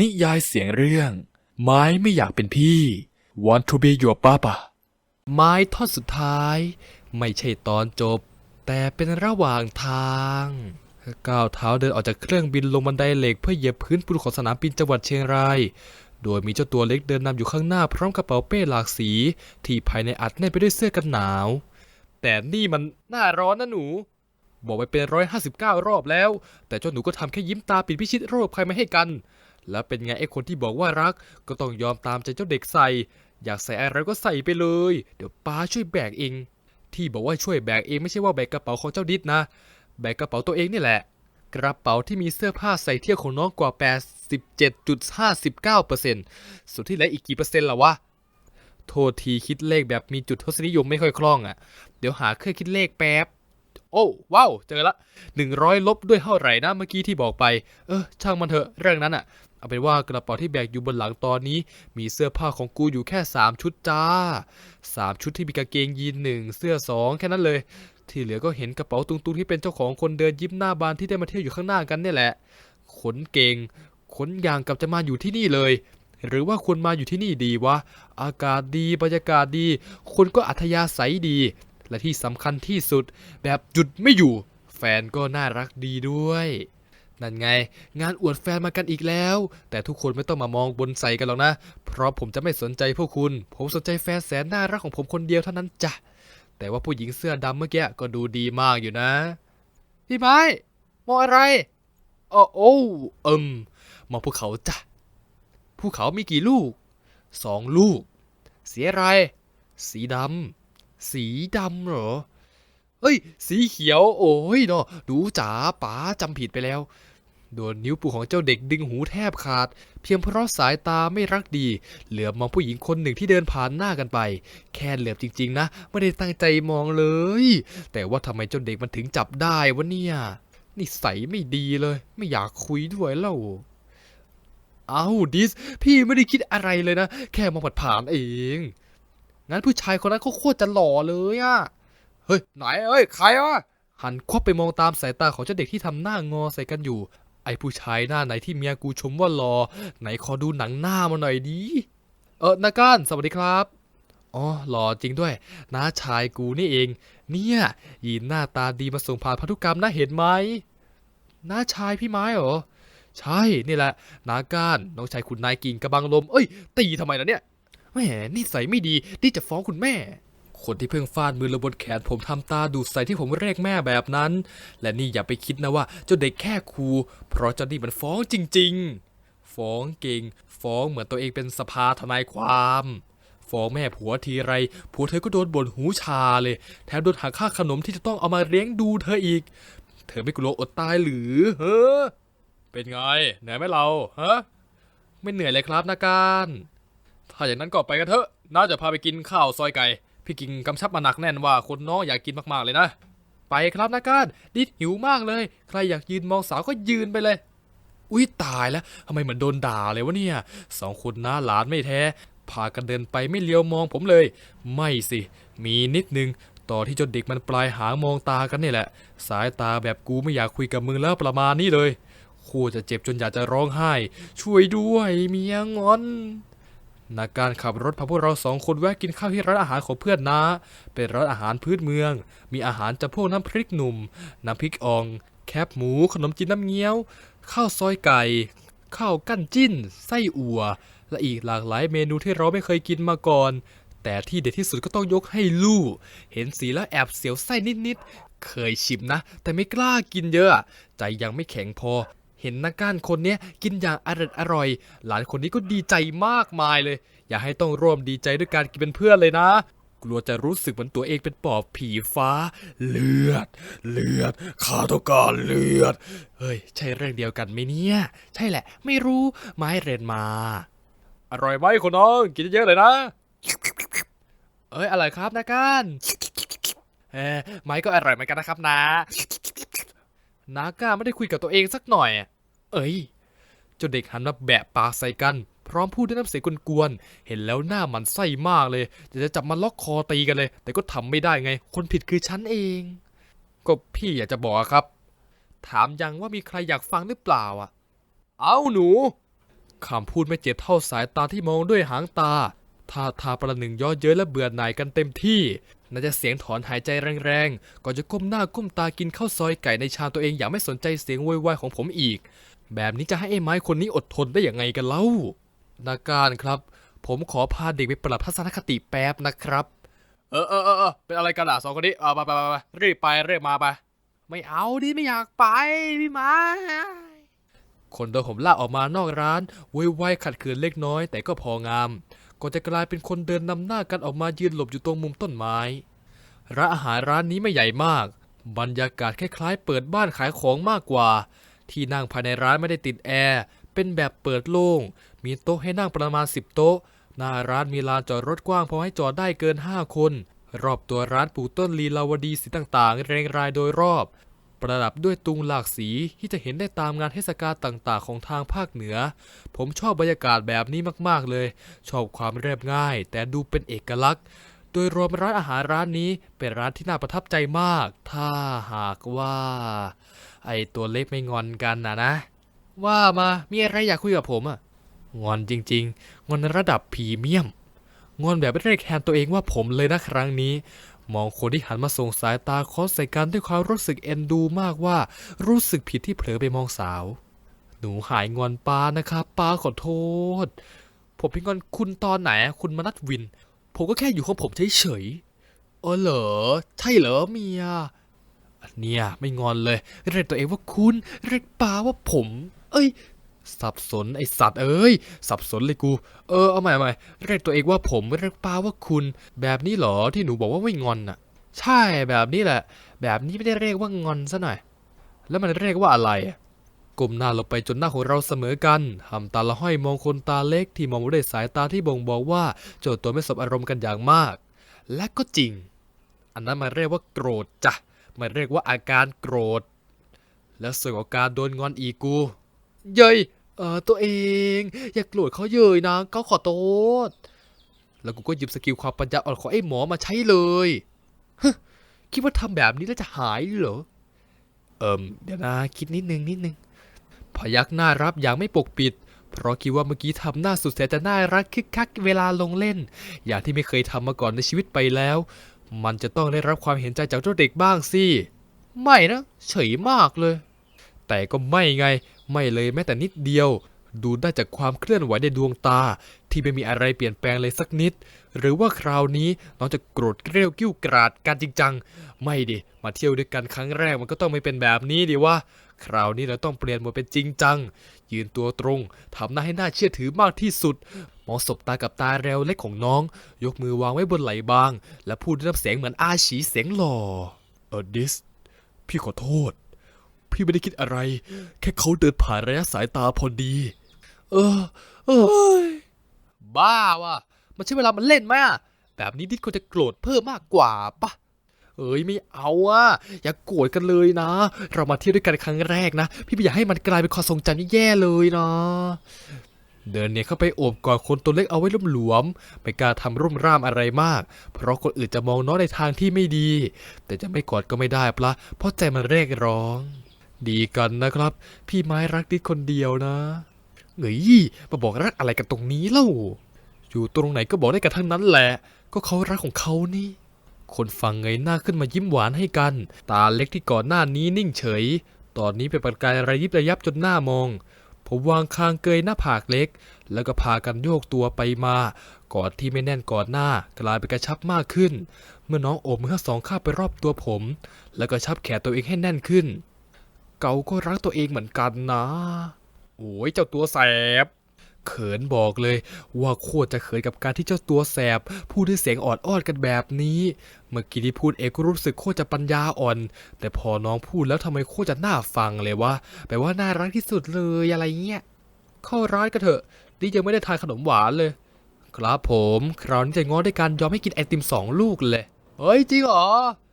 นิยายเสียงเรื่อง ไม้ไม่อยากเป็นพี่ Want to be your papa ไม้ท่อนสุดท้าย ไม่ใช่ตอนจบ แต่เป็นระหว่างทางก้าวเท้าเดินออกจากเครื่องบินลงบันไดเหล็กเพื่อเหยียบพื้นปูนของสนามบินจังหวัดเชียงราย โดยมีเจ้าตัวเล็กเดินนำอยู่ข้างหน้าพร้อมกระเป๋าเป้หลากสี ที่ภายในอัดแน่นไปด้วยเสื้อกันหนาว แต่นี่มันหน้าร้อนนะหนู บอกไปเป็นร้อยห้าสิบเก้ารอบแล้ว แต่เจ้าหนูก็ทำแค่ยิ้มตาปิดพิชิตโรคใครไม่ให้กัน แล้วเป็นไงไอ้คนที่บอกว่ารัก ก็ต้องยอมตามใจเจ้าเด็กใส่ อยากใส่อะไรก็ใส่ไปเลย เดี๋ยวป้าช่วยแบกเอง ที่บอกว่าช่วยแบกเองไม่ใช่ว่าแบกกระเป๋าของเจ้าดิดนะ แบกกระเป๋าตัวเองนี่แหละ กระเป๋าที่มีเสื้อผ้าใส่เที่ยวของน้องกว่า 87.59%ส่วนที่เหลืออีกกี่เปอร์เซ็นต์ล่ะวะโทษทีคิดเลขแบบมีจุดทศนิยมไม่ค่อยคล่องอะ่ะ เดี๋ยวหาเครื่องคิดเลขแป๊บ โอ้ว้าว เจอละ 100 ลบด้วยเท่าไหร่นะเมื่อกี้ที่บอกไป เออ ช่างมันเถอะเรื่องนั้นอะ่ะ เอาเป็นว่ากระเป๋าที่แบกอยู่บนหลังตอนนี้ มีเสื้อผ้าของกูอยู่แค่ 3 ชุดจ้า 3 ชุดที่มีกางเกงยีนหนึ่งเสื้อ 2 แค่นั้นเลย ที่เหลือก็เห็นกระเป๋าตุงๆที่เป็นเจ้าของคนเดินยิ้มหน้าบานที่ได้มาเที่ยวอยู่ข้างหน้ากันเนี่ยแหละ ขนเก่ง ขนอย่างกับจะมาอยู่ที่นี่เลย หรือว่าควรมาอยู่ที่นี่ดีวะ อากาศดีบรรยากาศดี คนก็อัธยาศัยดี และที่สำคัญที่สุด แบบหยุดไม่อยู่ แฟนก็น่ารักดีด้วย นั่นไง งานอวดแฟนมากันอีกแล้ว แต่ทุกคนไม่ต้องมามองบนใส่กันหรอกนะ เพราะผมจะไม่สนใจพวกคุณ ผมสนใจแฟนแสนน่ารักของผมคนเดียวเท่านั้นจ้ะแต่ว่าผู้หญิงเสื้อดำเมื่อกี้ก็ดูดีมากอยู่นะ พี่ไม้มองอะไรอ๋อโอ้เอิมมองภูเขาจ้ะภูเขามีกี่ลูกสองลูก สีอะไร สีดำสีดำเหรอ เอ้ย สีเขียว โอ้ยเนาะดูจ๋าป๋าจำผิดไปแล้ว โดนนิ้วปูของเจ้าเด็กดึงหูแทบขาด เพียงเพราะสายตาไม่รักดี เหลือบมองผู้หญิงคนหนึ่งที่เดินผ่านหน้ากันไป แค่เหลือบจริงๆนะ ไม่ได้ตั้งใจมองเลย แต่ว่าทำไมเจ้าเด็กมันถึงจับได้วะเนี่ยนิสัยไม่ดีเลย ไม่อยากคุยด้วยแล้วเอาดิส พี่ไม่ได้คิดอะไรเลยนะ แค่มองผ่านๆเอง งั้นผู้ชายคนนั้นเขาโคตรจะหล่อเลยอะ เฮ้ย ไหนเอ้ย ใครวะหันควับไปมองตามสายตาของเจ้าเด็กที่ทำหน้างอใส่กันอยู่ ไอ้ผู้ชายหน้าไหนที่เมียกูชมว่าหล่อไหนขอดูหนังหน้ามาหน่อยดิเออนาก้านสวัสดีครับ อ๋อหล่อจริงด้วยน้าชายกูนี่เอง เนี่ยยีนหน้าตาดีมาส่งผ่านพันธุกรรมนะเห็นไหมน้าชายพี่ไม้เหรอ ใช่นี่แหละนาก้านน้องชายคุณนายกิ่งกระบังลม เอ้ย ตีทำไมล่ะเนี่ยแหมนิสัยไม่ดีที่จะฟ้องคุณแม่ คนที่เพิ่งฟาดมือลงบนแขนผมทำตาดูดใส่ที่ผมเรียกแม่แบบนั้น และนี่อย่าไปคิดนะว่าเจ้าเด็กแค่ครูเพราะเจ้านี่มันฟ้องจริง ๆ ฟ้องเก่ง ฟ้องเหมือนตัวเองเป็นสภาทนายความฟ้องแม่ผัวทีไรผัวเธอก็โดนบ่นหูชาเลย แถมโดนหักค่าขนมที่จะต้องเอามาเลี้ยงดูเธออีก เธอไม่กลัวอดตายหรือเฮ้อเป็นไงเหนื่อยไหมเราฮะไม่เหนื่อยเลยครับนาการ ถ้าอย่างนั้นก็ไปกันเถอะ น่าจะพาไปกินข้าวซอยไก่ พี่กิงกำชับมาหนักแน่นว่าคนน้องอยากกินมากๆเลยนะ ไปครับนาการดิดหิวมากเลย ใครอยากยืนมองสาวก็ยืนไปเลย อุ้ยตายแล้วทำไมเหมือนโดนด่าเลยวะเนี่ยสองคนน้าหลานไม่แท้ พากันเดินไปไม่เลี้ยวมองผมเลย ไม่สิ มีนิดนึงต่อที่จ้าเด็กมันปลายหางมองตากันนี่แหละ สายตาแบบกูไม่อยากคุยกับมึงแล้วประมาณนี้เลยโคตรจะเจ็บจนอยากจะร้องไห้ ช่วยด้วยเมียงอน นาการขับรถพาพวกเราสองคนแวะกินข้าวที่ร้านอาหารของเพื่อนนาเป็นร้านอาหารพื้นเมือง มีอาหารจำพวกน้ำพริกหนุ่ม น้ำพริกอ่อง แคบหมู ขนมจีนน้ำเงี้ยว ข้าวซอยไก่ ข้าวกั้นจิ้น ไส้อั่ว และอีกหลากหลายเมนูที่เราไม่เคยกินมาก่อน แต่ที่เด็ดที่สุดก็ต้องยกให้ลู่ เห็นสีแล้วแอบเสียวไส้นิดๆ เคยชิมนะ แต่ไม่กล้ากินเยอะ ใจยังไม่แข็งพอ ห็นนักกานคนนี้กินอย่างอร่อยอร่อย หลานคนนี้ก็ดีใจมากมายเลย อย่าให้ต้องร่วมดีใจด้วยการกินเป็นเพื่อนเลยนะ กลัวจะรู้สึกเหมือนตัวเองเป็นปอบผีฟ้า เลือด เลือดข้าต้องการเลือด เฮ้ย ใช่เรื่องเดียวกันไหมเนี่ย ใช่แหละ ไม่รู้ไม้เรียนมา อร่อยไหมคุณน้องกินเยอะๆเลยนะ เอ้ยอร่อยครับนาการเออไม้ก็อร่อยเหมือนกันนะครับนานาก้าไม่ได้คุยกับตัวเองสักหน่อย เอ้ยเจ้าเด็กหันมาแบะปากใส่กัน พร้อมพูดด้วยน้ำเสียงกวนๆเห็นแล้วหน้ามันไส้มากเลยจะจะจับมาล็อกคอตีกันเลย แต่ก็ทำไม่ได้ไง คนผิดคือฉันเอง ก็พี่อยากจะบอกอะครับ ถามยังว่ามีใครอยากฟังหรือเปล่าอะ เอาหนูคำพูดไม่เจ็บเท่าสายตาที่มองด้วยหางตาท่าทางประหนึ่งย่อเย้ยและเบื่อหน่ายกันเต็มที่ น่าจะเสียงถอนหายใจแรงๆ ก่อนจะก้มหน้าก้มตากินข้าวซอยไก่ในชามตัวเองอย่างไม่สนใจเสียงโวยวายของผมอีก แบบนี้จะให้ไอ้ไม้คนนี้อดทนได้อย่างไงกันเล่า นาการครับ ผมขอพาเด็กไปปรับทัศนคติแป๊บนะครับ เออเออเออเออเป็นอะไรกันล่ะสองคนนี้เอาไปไปไปรีบไปรีบมาไป ไม่เอาดิไม่อยากไปพี่หมาคนโดนผมลากออกมานอกร้านโวยวายขัดขืนเล็กน้อย แต่ก็พองามก่อนจะกลายเป็นคนเดินนำหน้ากันออกมายืนหลบอยู่ตรงมุมต้นไม้ร้านอาหารร้านนี้ไม่ใหญ่มาก บรรยากาศคล้ายๆเปิดบ้านขายของมากกว่า ที่นั่งภายในร้านไม่ได้ติดแอร์ เป็นแบบเปิดโล่ง มีโต๊ะให้นั่งประมาณ 10 โต๊ะ หน้าร้านมีลานจอดรถกว้างพอให้จอดได้เกิน 5 คน รอบตัวร้านปลูกต้นลีลาวดีสีต่างๆ เรียงรายโดยรอบ ประดับด้วยตุงหลากสีที่จะเห็นได้ตามงานเทศกาลต่างๆ ของทางภาคเหนือ ผมชอบบรรยากาศแบบนี้มากๆเลย ชอบความเรียบง่าย แต่ดูเป็นเอกลักษณ์โดยรวมร้านอาหารร้านนี้เป็นร้านที่น่าประทับใจมาก ถ้าหากว่า ไอตัวเล็กไม่งอนกันนะนะ ว่ามามีอะไรอยากคุยกับผมอะงอนจริง ๆ งอนระดับพรีเมียม งอนแบบไม่ได้แคร์ตัวเองว่าผมเลยนะครั้งนี้ มองคนที่หันมาส่งสายตาคอสใส่กันด้วยความรู้สึกเอ็นดูมากว่า รู้สึกผิดที่เผลอไปมองสาว หนูหายงอนป้านะครับป้าขอโทษ ผมเป็นงอนคุณตอนไหนคุณมานัดวิน ผมก็แค่อยู่ของผมเฉยๆเออเหรอ ใช่เหรอเมีย เนี่ยไม่งอนเลย เรียกตัวเองว่าคุณ เรียกป้าว่าผม เอ้ย สับสนไอสัตว์เอ้ย สับสนเลยกู เออเอาใหม่ใหม่เรียกตัวเองว่าผมเรียกป้าว่าคุณ แบบนี้เหรอที่หนูบอกว่าไม่งอนน่ะ ใช่แบบนี้แหละ แบบนี้ไม่ได้เรียกว่างอนซะหน่อย แล้วมันเรียกว่าอะไรก้มหน้าลงไปจนหน้าของเราเสมอกันทำตาละห้อยมองคนตาเล็กที่มองด้วยสายตาที่บ่งบอกว่าเจ้าตัวไม่สบอารมณ์กันอย่างมาก และก็จริง อันนั้นมันเรียกว่าโกรธจ้ะ มันเรียกว่าอาการโกรธ แล้วส่วนของการโดนงอนอีกกู เย้ยเออตัวเอง อย่าโกรธเขาเย้ยนะเขาขอโทษแล้วกูก็หยิบสกิลความปัญญาอ่อนของไอ้หมอมาใช้เลยฮึคิดว่าทำแบบนี้แล้วจะหายเหรอ เอิมเดี๋ยวนะคิดนิดนึงนิดนึง พยักหน้ารับอย่างไม่ปกปิด เพราะคิดว่าเมื่อกี้ทำหน้าสุดแสนจะน่ารักคึกคักเวลาลงเล่น อย่างที่ไม่เคยทำมาก่อนในชีวิตไปแล้ว มันจะต้องได้รับความเห็นใจจากเจ้าเด็กบ้างสิ ไม่นะ เฉยมากเลย แต่ก็ไม่ไง ไม่เลยแม้แต่นิดเดียว ดูได้จากความเคลื่อนไหวในดวงตา ที่ไม่มีอะไรเปลี่ยนแปลงเลยสักนิด หรือว่าคราวนี้น้องจะโกรธเกรี้ยวกิ้วกราดกันจริงจัง ไม่ดิ มาเที่ยวด้วยกันครั้งแรกมันก็ต้องไม่เป็นแบบนี้ดิวะ คราวนี้เราต้องเปลี่ยนโหมดเป็นจริงจัง ยืนตัวตรงทำหน้าให้หน่าเชื่อถือมากที่สุด มองสบตากับตาเร็วเล็กของน้อง ยกมือวางไว้บนไหล่บาง และพูดด้วยน้ำเสียงเหมือนอาฉีเสียงหล่อเออดิส พี่ขอโทษ พี่ไม่ได้คิดอะไร แค่เขาเดินผ่านระยะสายตาพอดี เออ เออบ้าว่ะมันใช่เวลามันเล่นไหมอะแบบนี้ดิดควรจะโกรธเพิ่มมากกว่าปะ เอ้ยไม่เอาอะอย่าโกรธกันเลยนะ เรามาเที่ยวด้วยกันครั้งแรกนะ พี่ไม่อยากให้มันกลายเป็นความทรงจำแย่เลยนะเดินเนี่ยเข้าไปโอบกอดคนตัวเล็กเอาไว้ลุ่มหลวม ไม่กล้าทำร่มร่ามอะไรมาก เพราะคนอื่นจะมองน้องในทางที่ไม่ดี แต่จะไม่กอดก็ไม่ได้ปะเพราะใจมันเรียกร้อง ดีกันนะครับ พี่ไม้รักดิดคนเดียวนะเฮ้ยมาบอกรักอะไรกันตรงนี้เล่า อยู่ตรงไหนก็บอกได้กันทั้งนั้นแหละ ก็เขารักของเขานี่ คนฟังเงยหน้าขึ้นมายิ้มหวานให้กัน ตาเล็กที่ก่อนหน้านี้นิ่งเฉย ตอนนี้เป็นประกายระยิบระยับจนหน้ามอง ผมวางคางเกยหน้าผากเล็ก แล้วก็พากันโยกตัวไปมา กอดที่ไม่แน่นกอดหน้ากลายเป็นกระชับมากขึ้น เมื่อน้องโอบมือทั้งสองข้าไปรอบตัวผม แล้วก็ชับแขนตัวเองให้แน่นขึ้น เกาก็รักตัวเองเหมือนกันนะ โอ้ยเจ้าตัวแสบ เขินบอกเลย ว่าโคตรจะเขินกับการที่เจ้าตัวแสบพูดด้วยเสียงออดอ้อนกันแบบนี้ เมื่อกี้ที่พูดเองก็รู้สึกโคตรจะปัญญาอ่อน แต่พอน้องพูดแล้วทำไมโคตรจะน่าฟังเลยวะแปลว่าน่ารักที่สุดเลยอะไรเงี้ยเข้าร้านกันเถอะนี่ยังไม่ได้ทานขนมหวานเลย ครับผมคราวนี้จะง้อด้วยการยอมให้กินไอติมสองลูกเลยเฮ้ยจริงเหรอ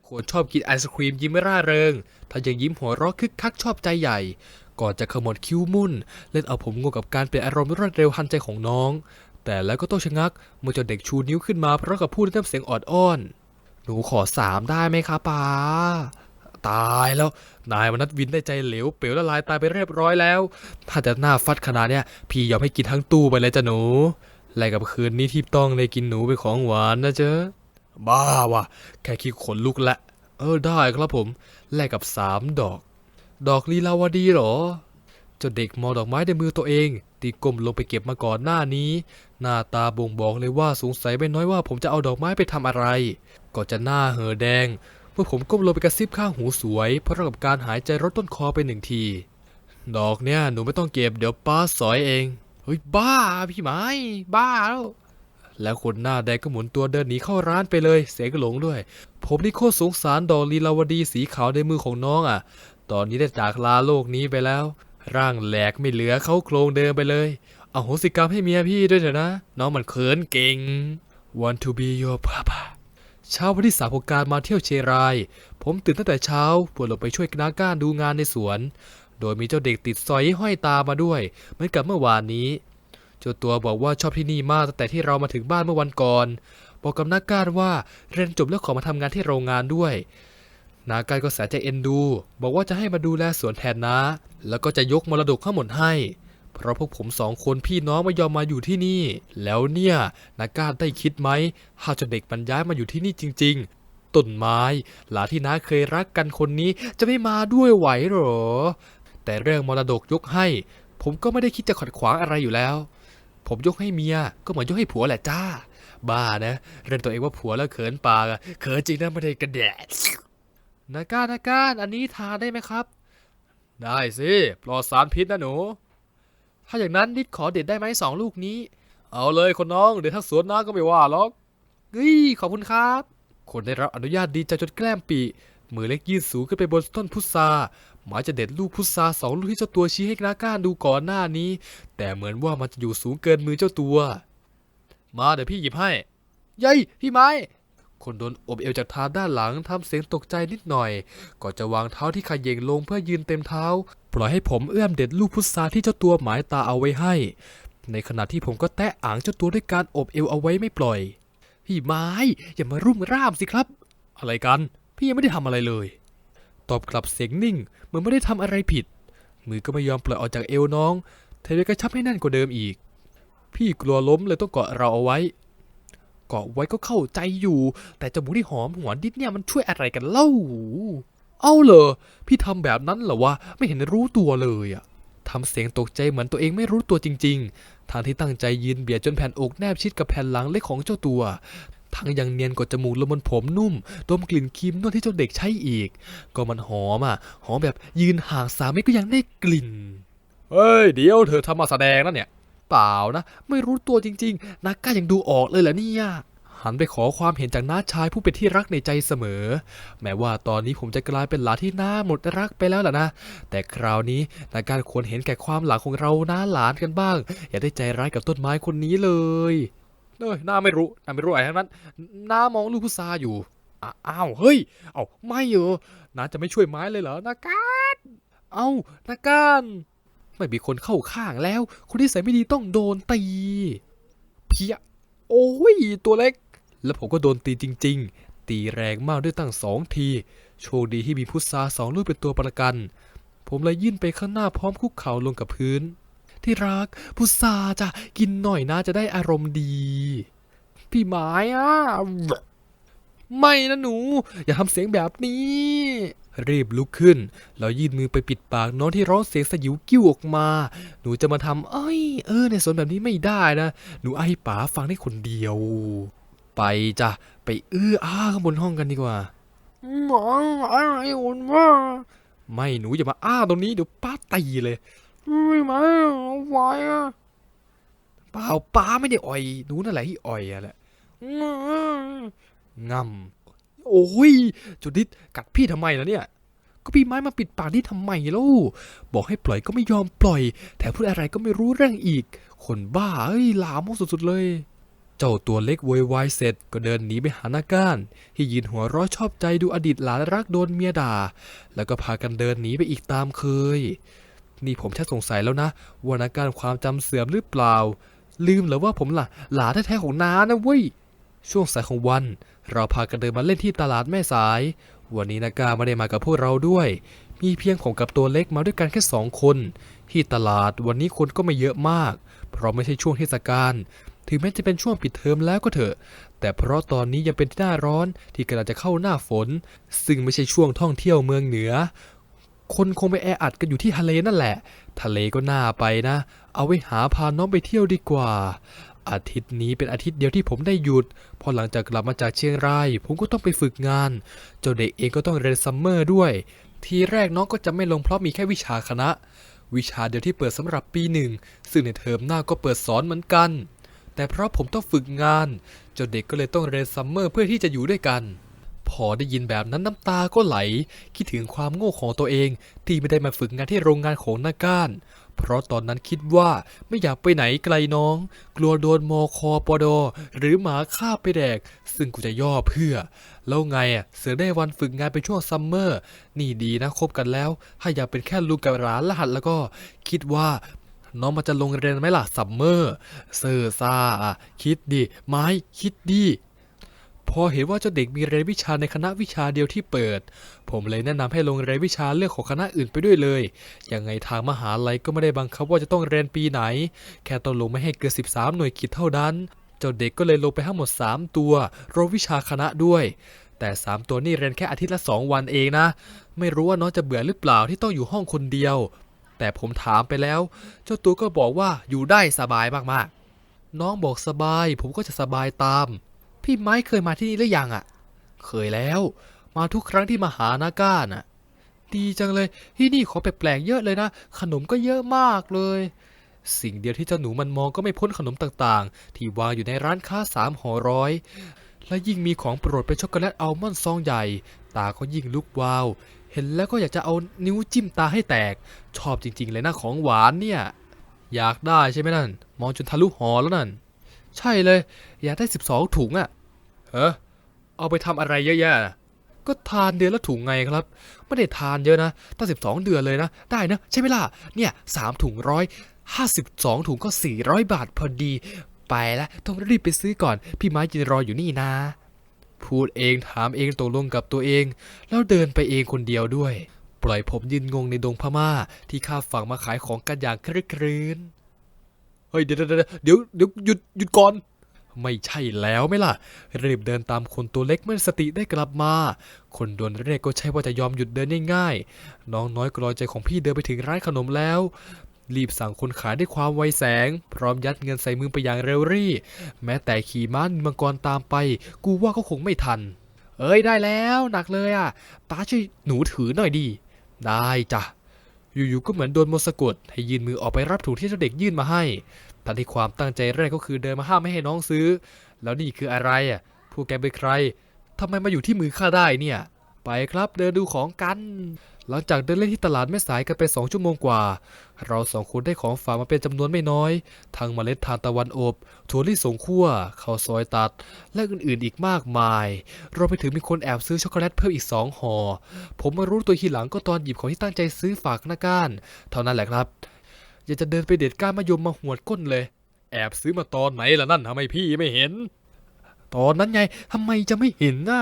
คนชอบกินไอศครีมยิ้มไม่ร่าเริง ถ้ายังยิ้มหัวเราะคึกคักชอบใจใหญ่ ก่อนจะขมวดคิ้วมุ่น เล่นเอาผมงงกับการเปลี่ยนอารมณ์รวดเร็วทันใจของน้อง แต่แล้วก็ต้องชะงักเมื่อเจ้าเด็กชูนิ้วขึ้นมาพร้อมกับพูดด้วยน้ำเสียงออดอ้อน หนูขอสามได้ไหมคะป้าตายแล้วนายมนัดวินได้ใจเหลวเป๋วละลายตายไปเรียบร้อยแล้ว ถ้าจะหน้าฟัดขนาดเนี้ยพี่ยอมให้กินทั้งตู้ไปเลยจ้ะหนูแลกกับคืนนี้ที่ต้องได้กินหนูเป็นของหวานนะเจ๊บ้าว่ะ แค่คิดขนลุกละ เออได้ครับผม แลกกับสามดอก ดอกลีลาวดีเหรอเจ้าเด็กมองดอกไม้ในมือตัวเองตีก้มลงไปเก็บมาก่อนหน้านี้ หน้าตาบ่งบอกเลยว่าสงสัยไม่น้อยว่าผมจะเอาดอกไม้ไปทำอะไร ก็จะหน้าเห่อแดง เมื่อผมก้มลงไปกระซิบข้างหูสวย เพราะกับการหายใจรดต้นคอไปหนึ่งที ดอกเนี่ยหนูไม่ต้องเก็บเดี๋ยวป้าสอยเองเฮ้ยบ้าพี่ไม้บ้าแล้วแล้วคนหน้าแดงก็หมุนตัวเดินหนีเข้าร้านไปเลย เสียงก็หลงด้วย ผมนี่โคตรสงสารดอกลีลาวดีสีขาวในมือของน้องอะ ตอนนี้ได้จากลาโลกนี้ไปแล้ว ร่างแหลกไม่เหลือเขาโครงเดิมไปเลย เอาโหสิกรรมให้เมียพี่ด้วยเถอะนะ น้องมันเขินเก่ง Want to be your papa เช้าวันที่สามของการมาเที่ยวเชียงราย ผมตื่นตั้งแต่เช้าเพื่อลงไปช่วยนาก้านดูงานในสวน โดยมีเจ้าเด็กติดสอยห้อยตามาด้วย เหมือนกับเมื่อวานนี้เจ้าตัวบอกว่าชอบที่นี่มากตั้งแต่ที่เรามาถึงบ้านเมื่อวันก่อน บอกกับนาก้านว่าเรียนจบแล้วขอมาทำงานที่โรงงานด้วย นากานก็แสนใจเอ็นดู บอกว่าจะให้มาดูแลสวนแทนนาแล้วก็จะยกมรดกทั้งหมดให้ เพราะพวกผมสองคนพี่น้องไม่ยอมมาอยู่ที่นี่ แล้วเนี่ยนาก้าได้คิดไหมหากเจ้าเด็กมันย้ายมาอยู่ที่นี่จริง ๆ ต้นไม้ หลานที่น้าเคยรักกันคนนี้จะไม่มาด้วยไหวหรอ แต่เรื่องมรดกยกให้ ผมก็ไม่ได้คิดจะขัดขวางอะไรอยู่แล้ว ผมยกให้เมียก็เหมือนยกให้ผัวแหละจ้า บ้านะ เรียนตัวเองว่าผัวแล้วเขินปากเขินจริงนะไม่ได้กระแดด นาก้านาก้าอันนี้ทานได้ไหมครับ ได้สิปลอดสารพิษนะหนู ถ้าอย่างนั้นนิดขอเด็ดได้ไหมสองลูกนี้ เอาเลยคนน้องเดี๋ยวถ้าสวนน้าก็ไม่ว่าหรอกเฮ้ยขอบคุณครับ คนได้รับอนุญาตดีใจจนแกล้มปีมือเล็กยื่นสูงขึ้นไปบนต้นพุทราหมายจะเด็ดลูกพุทราสองลูกที่เจ้าตัวชี้ให้นาก้านดูก่อนหน้านี้ แต่เหมือนว่ามันจะอยู่สูงเกินมือเจ้าตัว มาเดี๋ยวพี่หยิบให้ยัยพี่ไม้ คนโดนอบเอวจากเท้าด้านหลังทำเสียงตกใจนิดหน่อย ก่อนจะวางเท้าที่ขยเยงลงเพื่อยืนเต็มเท้า ปล่อยให้ผมเอื้อมเด็ดลูกพุทราที่เจ้าตัวหมายตาเอาไว้ให้ ในขณะที่ผมก็แตะอ่างเจ้าตัวด้วยการอบเอวเอาไว้ไม่ปล่อย พี่ไม้อย่ามารุ่มร่ามสิครับ อะไรกัน พี่ยังไม่ได้ทำอะไรเลย ตอบกลับเสียงนิ่งเหมือนไม่ได้ทำอะไรผิด มือก็ไม่ยอมปล่อยออกจากเอวน้องเธอเลกระชับให้แน่นกว่าเดิมอีก พี่กลัวล้มเลยต้องเกาะเราเอาไว้ เกาะไว้ก็เข้าใจอยู่ แต่จมูกที่หอมหวนดิดเนี่ยมันช่วยอะไรกันเล่า เอาเหรอ พี่ทำแบบนั้นเหรอวะ ไม่เห็นรู้ตัวเลยอะทำเสียงตกใจเหมือนตัวเองไม่รู้ตัวจริง ๆ ทางที่ตั้งใจยืนเบียดจนแผ่นอกแนบชิดกับแผ่นหลังเล็กของเจ้าตัวทั้งยังเนียนกว่าจมูกละมนผมนุ่ม ดมกลิ่นครีมนวดที่เจ้าเด็กใช้อีก ก็มันหอมอะ หอมแบบยืนห่างสามเมตรก็ยังได้กลิ่น เฮ้ย เดี๋ยวเธอทำมาแสดงนั่นเนี่ย เปล่านะ ไม่รู้ตัวจริงๆนักก้ายังดูออกเลยเหรอเนี่ยหันไปขอความเห็นจากน้าชายผู้เป็นที่รักในใจเสมอ แม้ว่าตอนนี้ผมจะกลายเป็นหลานที่น่าหมดรักไปแล้วล่ะนะ แต่คราวนี้นาการควรเห็นแก่ความหลังของเราน้าหลานกันบ้าง อย่าได้ใจร้ายกับต้นไม้คนนี้เลยเอ้ยน้าไม่รู้น้าไม่รู้อะไรทั้งนั้น น้ามองลูกพุทราอยู่ อ้าว เฮ้ย เอ้าไม่เหรอน้าจะไม่ช่วยไม้เลยเหรอนาการ เอ้านาการ ไม่มีคนเข้าข้างแล้ว คนที่ใส่ไม่ดีต้องโดนตี เพีย โอ้ย ตัวเล็ก แล้วผมก็โดนตีจริง ๆ ตีแรงมากด้วยตั้งสองที โชคดีที่มีพุทราสองลูกเป็นตัวประกัน ผมเลยยื่นไปข้างหน้าพร้อมคุกเข่าลงกับพื้น ที่รัก พุทราจะกินหน่อยนะจะได้อารมณ์ดี พี่หมายอะ ไม่นะหนู อย่าทำเสียงแบบนี้ รีบลุกขึ้น แล้วยื่นมือไปปิดปากน้องที่ร้องเสียงสยิวกิ้วออกมา หนูจะมาทำเอ้ยเออ ในสวนแบบนี้ไม่ได้นะ หนูไอ้ป๋าฟังได้คนเดียว ไปจ้ะ ไปอื้ออ้าข้างบนห้องกันดีกว่าหมออะไรอุ่นว่าไม่หนูอย่ามาอ้าตรงนี้เดี๋ยวป้าตีเลยไม่ไหมเอาไว้อะเปล่าป้าไม่ได้อ่อยหนูนั่นแหละที่อ่อยอะแหละอืมงำ โอ้ยจุดดิดกัดพี่ทำไมล่ะเนี่ย ก็พี่ไม้มาปิดปากนี่ทำไมล่ะบอกให้ปล่อยก็ไม่ยอมปล่อย แถมพูดอะไรก็ไม่รู้เรื่องอีก คนบ้าเอ้ยหลามกสุดๆเลย เจ้าตัวเล็กโวยวายเสร็จก็เดินหนีไปหานาก้าน ที่ยืนหัวร้อชอบใจดูอดีตหลานรักโดนเมียด่า แล้วก็พากันเดินหนีไปอีกตามเคย นี่ผมแค่สงสัยแล้วนะว่านากานความจำเสื่อมหรือเปล่า ลืมหรือว่าผมล่ะ หลานแท้ๆของน้านะเว้ยช่วงสายของวัน เราพากันเดินมาเล่นที่ตลาดแม่สาย วันนี้นากาไม่ได้มากับพวกเราด้วย มีเพียงผมกับตัวเล็กมาด้วยกันแค่สองคน ที่ตลาดวันนี้คนก็ไม่เยอะมาก เพราะไม่ใช่ช่วงเทศกาล ถึงแม้จะเป็นช่วงปิดเทอมแล้วก็เถอะ แต่เพราะตอนนี้ยังเป็นหน้าร้อนที่กำลังจะเข้าหน้าฝน ซึ่งไม่ใช่ช่วงท่องเที่ยวเมืองเหนือ คนคงไปแออัดกันอยู่ที่ทะเลนั่นแหละ ทะเลก็น่าไปนะ เอาไว้หาพาน้องไปเที่ยวดีกว่า อาทิตย์นี้เป็นอาทิตย์เดียวที่ผมได้หยุด พอหลังจากกลับมาจากเชียงราย ผมก็ต้องไปฝึกงาน เจ้าเด็กเองก็ต้องเรียนซัมเมอร์ด้วย ทีแรกน้องก็จะไม่ลงเพราะมีแค่วิชาคณะ วิชาเดียวที่เปิดสำหรับปีหนึ่ง ซึ่งในเทอมหน้าก็เปิดสอนเหมือนกัน แต่เพราะผมต้องฝึกงาน เจ้าเด็กก็เลยต้องเรียนซัมเมอร์เพื่อที่จะอยู่ด้วยกัน พอได้ยินแบบนั้นน้ำตาก็ไหล คิดถึงความโง่ของตัวเอง ที่ไม่ได้มาฝึกงานที่โรงงานของนาก้าน เพราะตอนนั้นคิดว่าไม่อยากไปไหนไกลน้อง กลัวโดนมอคอปอดอ หรือหมาฆ่าไปแดก ซึ่งกูจะย่อเพื่อ แล้วไงอะ เสือได้วันฝึกงานเป็นช่วงซัมเมอร์ นี่ดีนะคบกันแล้ว ถ้าอยากเป็นแค่ลูกกับหลานรหัสแล้วก็ คิดว่าน้องมันจะลงเรียนไหมล่ะซัมเมอร์ เซอร์ซ่าคิดดิ ไม้ คิดดิ พอเห็นว่าเจ้าเด็กมีเรียนวิชาในคณะวิชาเดียวที่เปิด ผมเลยแนะนำให้ลงเรียนวิชาเลือกของคณะอื่นไปด้วยเลย ยังไงทางมหาลัยก็ไม่ได้บังคับว่าจะต้องเรียนปีไหน แค่ต้องลงไม่ให้เกิน 13 หน่วยกิตเท่านั้น เจ้าเด็กก็เลยลงไปทั้งหมด 3 ตัวรวมวิชาคณะด้วย แต่ 3 ตัวนี่เรียนแค่อาทิตย์ละ 2 วันเองนะ ไม่รู้ว่าน้องจะเบื่อหรือเปล่าที่ต้องอยู่ห้องคนเดียว แต่ผมถามไปแล้ว เจ้าตัวก็บอกว่าอยู่ได้สบายมากๆ น้องบอกสบาย ผมก็จะสบายตาม พี่ไม้เคยมาที่นี่หรือยังอะ่ะ เคยแล้ว มาทุกครั้งที่มาหานาก้าน่ะ ดีจังเลย ที่นี่ของแปลกๆเยอะเลยนะ ขนมก็เยอะมากเลย สิ่งเดียวที่เจ้าหนูมันมองก็ไม่พ้นขนมต่างๆ ที่วางอยู่ในร้านค้าสามห่อร้อย และยิ่งมีของโปรดเป็นช็อกโกแลตอัลมอนด์ซองใหญ่ ตาก็ยิ่งลุกวาว เห็นแล้วก็อยากจะเอานิ้วจิ้มตาให้แตก ชอบจริงๆเลยนะของหวานเนี่ย อยากได้ใช่ไหมนั่น มองจนทะลุหอแล้วนั่น ใช่เลย อยากได้สิบสองถุงอะ่ะเฮ้อเอาไปทำอะไรเยอะแยะน่ะก็ทานเดือนละถุงไงครับ ไม่ได้ทานเยอะนะตั้งสิบสองเดือนเลยนะ ได้นะ ใช่ไหมล่ะ เนี่ยสามถุงร้อยห้าสิบสองถุงก็สี่ร้อยบาทพอดี ไปแล้วต้องรีบไปซื้อก่อน พี่ไม้ยืนรออยู่นี่นะ พูดเองถามเองตกลงกับตัวเอง แล้วเดินไปเองคนเดียวด้วย ปล่อยผมยืนงงในดงพม่า ที่ข้าฝั่งมาขายของกันอย่างครึกครื้น เฮ้ยเดี๋ยวเดี๋ยวเดี๋ยวเดี๋ยวหยุดหยุดก่อน ไม่ใช่แล้วไหมล่ะรีบเดินตามคนตัวเล็กเมื่อสติได้กลับมา คนโดนเรียกก็ใช่ว่าจะยอมหยุดเดินง่ายๆน้องน้อยกรอยใจของพี่เดินไปถึงร้านขนมแล้วรีบสั่งคนขายด้วยความไวแสง พร้อมยัดเงินใส่มือไปอย่างเร็วรี่ แม้แต่ขี่ม้านิมังกรตามไป กูว่าก็คงไม่ทัน เอ้ยได้แล้ว หนักเลยอะป้าช่วยหนูถือหน่อยดี ได้จ้ะ อยู่ๆก็เหมือนโดนมนสะกดให้ยื่นมือออกไปรับถุงที่เจ้าเด็กยื่นมาให้ทันที่ความตั้งใจแรกก็คือเดินมาห้ามไม่ให้น้องซื้อ แล้วนี่คืออะไรอะพวกแกเป็นใครทำไมมาอยู่ที่มือข้าได้เนี่ย ไปครับเดินดูของกัน หลังจากเดินเล่นที่ตลาดแม่สายกันไปสองชั่วโมงกว่า เราสองคนได้ของฝากมาเป็นจำนวนไม่น้อย ทั้งเมล็ดทานตะวันอบถั่วลิสงคั่วข้าวซอยตัด และอื่นๆอีกมากมาย เรวมไปถึงมีคนแอบซื้อช็อกโกแลตเพิ่มอีกสองห่อ ผมมารู้ตัวทีหลังก็ตอนหยิบของที่ตั้งใจซื้อฝากหน้าก้าน เท่านั้นแหละครับ อยากจะเดินไปเด็ดก้านมะยมมาหวดก้นเลย แอบซื้อมาตอนไหนล่ะนั่นทำไมพี่ไม่เห็น ตอนนั้นไงทำไมจะไม่เห็นน่ะ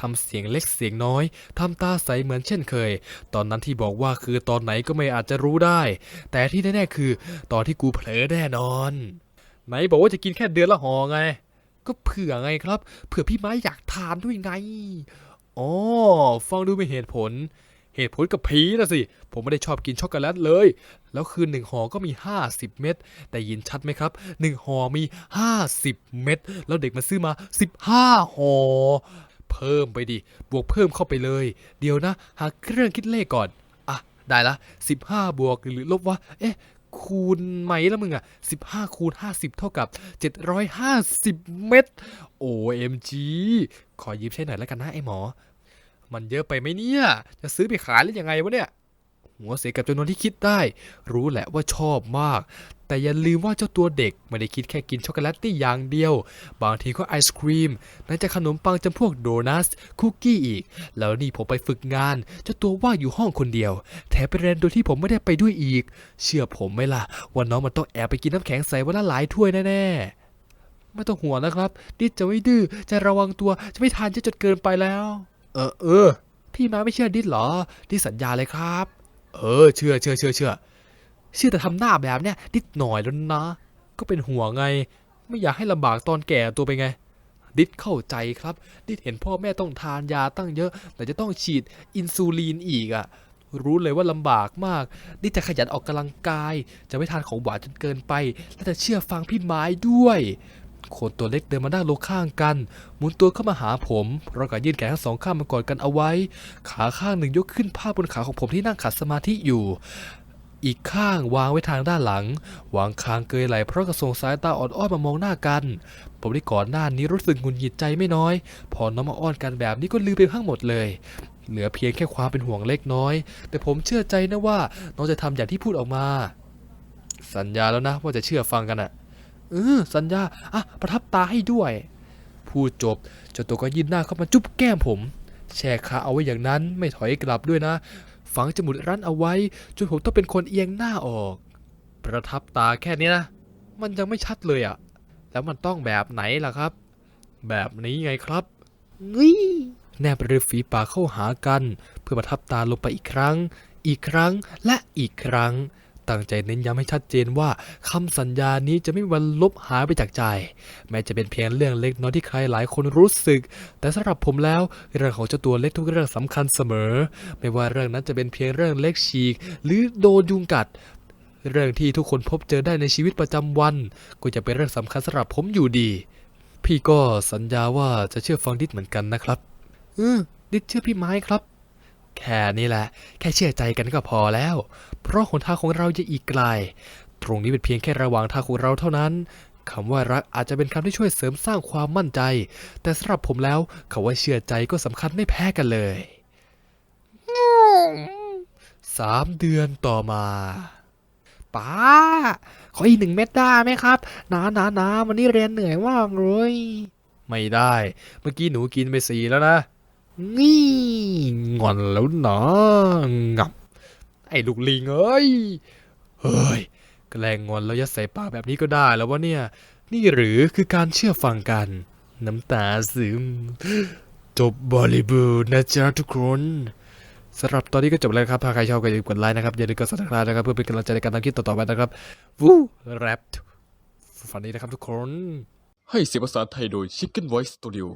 ทำเสียงเล็กเสียงน้อยทำตาใสเหมือนเช่นเคย ตอนนั้นที่บอกว่าคือตอนไหนก็ไม่อาจจะรู้ได้ แต่ที่แน่ๆคือ ตอนที่กูเผลอแน่นอน ไหนบอกว่าจะกินแค่เดือนละห่อไง ก็เผื่อไงครับ เผื่อพี่ไม้อยากทานด้วยไงอ๋อฟังดูไม่เหตุผลเหตุผลกับผีนะสิ ผมไม่ได้ชอบกินช็อกโกแลตเลย แล้วคือหนึ่งห่อก็มี 50 เม็ด แต่ยินชัดไหมครับหนึ่งห่อมี 50 เม็ด แล้วเด็กมาซื้อมา 15ห่อ เพิ่มไปดิ บวกเพิ่มเข้าไปเลย เดี๋ยวนะ หาเครื่องคิดเลขก่อน อะ ได้ละ 15 บวกหรือลบวะ เอ๊ะ คูณไหมล้วมึงอะ 15 คูณ 50 เท่ากับ 750 เม็ด OMG ขอยืมใช้หน่อยแล้วกันนะไอ้หมอ มันเยอะไปไหมเนี่ย จะซื้อไปขายหรือยังไงวะเนี่ยหัวเสียกับจำนวนที่คิดได้ รู้แหละว่าชอบมาก แต่อย่าลืมว่าเจ้าตัวเด็กไม่ได้คิดแค่กินช็อกโกแลตตี้อย่างเดียว บางทีก็ไอศครีมไหนจะขนมปังจำพวกโดนัทคุกกี้อีก แล้วนี่ผมไปฝึกงาน เจ้าตัวว่างอยู่ห้องคนเดียว แถมไปเรียนโดยที่ผมไม่ได้ไปด้วยอีก เชื่อผมไหมล่ะว่าน้องมันต้องแอบไปกินน้ำแข็งใสวันละหลายถ้วยแน่ๆไม่ต้องห่วงนะครับดิดจะไม่ดื้อจะระวังตัวจะไม่ทานเยอะจนเกินไปแล้ว เออเออพี่มาไม่เชื่อดิดเหรอดิดสัญญาเลยครับ เออเชื่อเชื่อเชื่อเชื่อเชื่อแต่ทำหน้าแบบเนี้ยนิดหน่อยแล้วนะ ก็เป็นห่วงไง ไม่อยากให้ลำบากตอนแก่ตัวไปไง ดิดเข้าใจครับ ดิดเห็นพ่อแม่ต้องทานยาตั้งเยอะ แต่จะต้องฉีดอินซูลินอีกอะรู้เลยว่าลำบากมาก ดิดจะขยันออกกำลังกาย จะไม่ทานของหวานจนเกินไป และจะเชื่อฟังพี่ไม้ด้วยคนตัวเล็กเดินมานั่งลงข้างกัน หมุนตัวเข้ามาหาผมเราก็ยื่นแขนทั้งสองข้างมากอดกันเอาไว้ ขาข้างหนึ่งยกขึ้นพาดบนขาของผมที่นั่งขัดสมาธิอยู่ อีกข้างวางไว้ทางด้านหลัง วางคางเกยไหลเพราะกระส่งสายตาอ่อนอ้อนมามองหน้ากัน ผมได้ก่อนหน้านี้รู้สึกหงุนหงิดใจไม่น้อย พอน้องมาอ้อนกันแบบนี้ก็ลืมไปทั้งหมดเลย เหลือเพียงแค่ความเป็นห่วงเล็กน้อย แต่ผมเชื่อใจนะว่าน้องจะทำอย่างที่พูดออกมา สัญญาแล้วนะว่าจะเชื่อฟังกันอะเออสัญญาอะประทับตาให้ด้วย พูดจบเจ้าตัวก็ยื่นหน้าเข้ามาจุ๊บแก้มผม แช่ขาเอาไว้อย่างนั้นไม่ถอยกลับด้วยนะ ฝังจมูกรั้นเอาไว้จนผมต้องเป็นคนเอียงหน้าออก ประทับตาแค่นี้นะ มันยังไม่ชัดเลยอะแล้วมันต้องแบบไหนล่ะครับ แบบนี้ไงครับงี้แนบริมฝีปากเข้าหากัน เพื่อประทับตาลงไปอีกครั้ง อีกครั้งและอีกครั้ง ตั้งใจเน้นย้ำให้ชัดเจนว่าคำสัญญานี้จะไม่มีวันลบหายไปจากใจ แม้จะเป็นเพียงเรื่องเล็กน้อยที่ใครหลายคนรู้สึก แต่สำหรับผมแล้วเรื่องของเจ้าตัวเล็กทุกเรื่องสำคัญเสมอ ไม่ว่าเรื่องนั้นจะเป็นเพียงเรื่องเล็กฉีก หรือโดนยุงกัดเรื่องที่ทุกคนพบเจอได้ในชีวิตประจำวัน ก็จะเป็นเรื่องสำคัญสำหรับผมอยู่ดี พี่ก็สัญญาว่าจะเชื่อฟังดิดเหมือนกันนะครับเออดิดเชื่อพี่ไม้ครับ แค่นี้แหละ แค่เชื่อใจกันก็พอแล้ว เพราะหนทางของเราจะอีกไกล ตรงนี้เป็นเพียงแค่ระหว่างทางของเราเท่านั้นคำว่ารักอาจจะเป็นคำที่ช่วยเสริมสร้างความมั่นใจ แต่สำหรับผมแล้วคำว่าเชื่อใจก็สำคัญไม่แพ้กันเลยสามเดือนต่อมาป้า ขออีกหนึ่งเม็ดได้ไหมครับนานานาวันนี้เรียนเหนื่อยมากเลย ไม่ได้ เมื่อกี้หนูกินไปสี่แล้วนะ นี่งอนแล้วนะงับ ไอ้ลูกลิงเอ้ย เฮ้ยแกล้งงอนแล้วยัดใส่ปากแบบนี้ก็ได้แล้ววะเนี่ย นี่หรือคือการเชื่อฟังกัน น้ำตาซึม จบบอลิบูดนะจ๊ะทุกคนสำหรับตอนนี้ก็จบแล้วครับถ้าใครชอบก็อย่าลืมกดไลค์นะครับ อย่าลืมกด subscribe นะครับ เพื่อเป็นกำลังใจในการทำคลิปต่อๆไปนะครับ วู้แรปฝันนี้นะครับทุกคน ให้เสียงภาษาไทยโดย Chicken Voice Studio